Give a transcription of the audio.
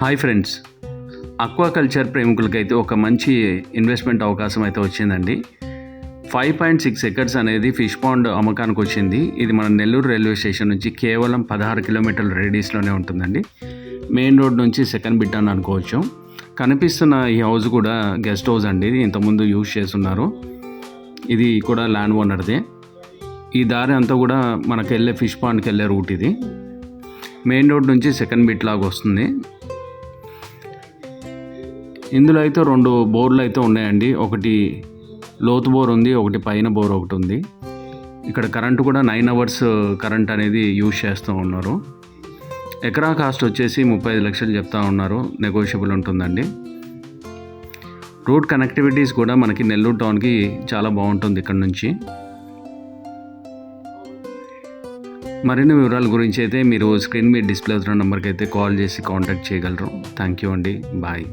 Hi friends aquaculture ప్రేమికులకైతే ఒక మంచి investment అవకాశం అయితే వచ్చిందండి. ఫైవ్ పాయింట్ సిక్స్ ఎకర్స్ అనేది ఫిష్ పాండ్ అమ్మకానికి వచ్చింది. ఇది మన నెల్లూరు రైల్వే స్టేషన్ నుంచి కేవలం పదహారు కిలోమీటర్ల రేడియస్లోనే ఉంటుందండి. మెయిన్ రోడ్ నుంచి సెకండ్ బిట్ అని అనుకోవచ్చు. కనిపిస్తున్న ఈ హౌస్ కూడా గెస్ట్ హౌస్ అండి. ఇది ఇంతకుముందు యూజ్ చేస్తున్నారు. ఇది కూడా ల్యాండ్ ఓనర్దే ఈ దారి అంతా కూడా మనకు వెళ్ళే ఫిష్ పాండ్కి వెళ్ళే రూట్ ఇది. మెయిన్ రోడ్ నుంచి సెకండ్ బిట్ లాగా వస్తుంది. ఇందులో అయితే రెండు బోర్లు అయితే ఉన్నాయండి. ఒకటి లోతు బోర్ ఉంది ఒకటి పైన బోర్ ఒకటి ఉంది. ఇక్కడ కరెంటు కూడా నైన్ అవర్స్ కరెంట్ అనేది యూజ్ చేస్తూ ఉన్నారు. ఎకరా కాస్ట్ వచ్చేసి ముప్పై ఐదు లక్షలు చెప్తా ఉన్నారు. నెగోషియబుల్ ఉంటుందండి. రోడ్ కనెక్టివిటీస్ కూడా మనకి నెల్లూరు టౌన్కి చాలా బాగుంటుంది ఇక్కడ నుంచి. మరిన్ని వివరాల గురించి అయితే మీరు స్క్రీన్ మీద డిస్ప్లే అవుతున్న నెంబర్కి అయితే కాల్ చేసి కాంటాక్ట్ చేయగలరు. థ్యాంక్ యూ అండి. బాయ్.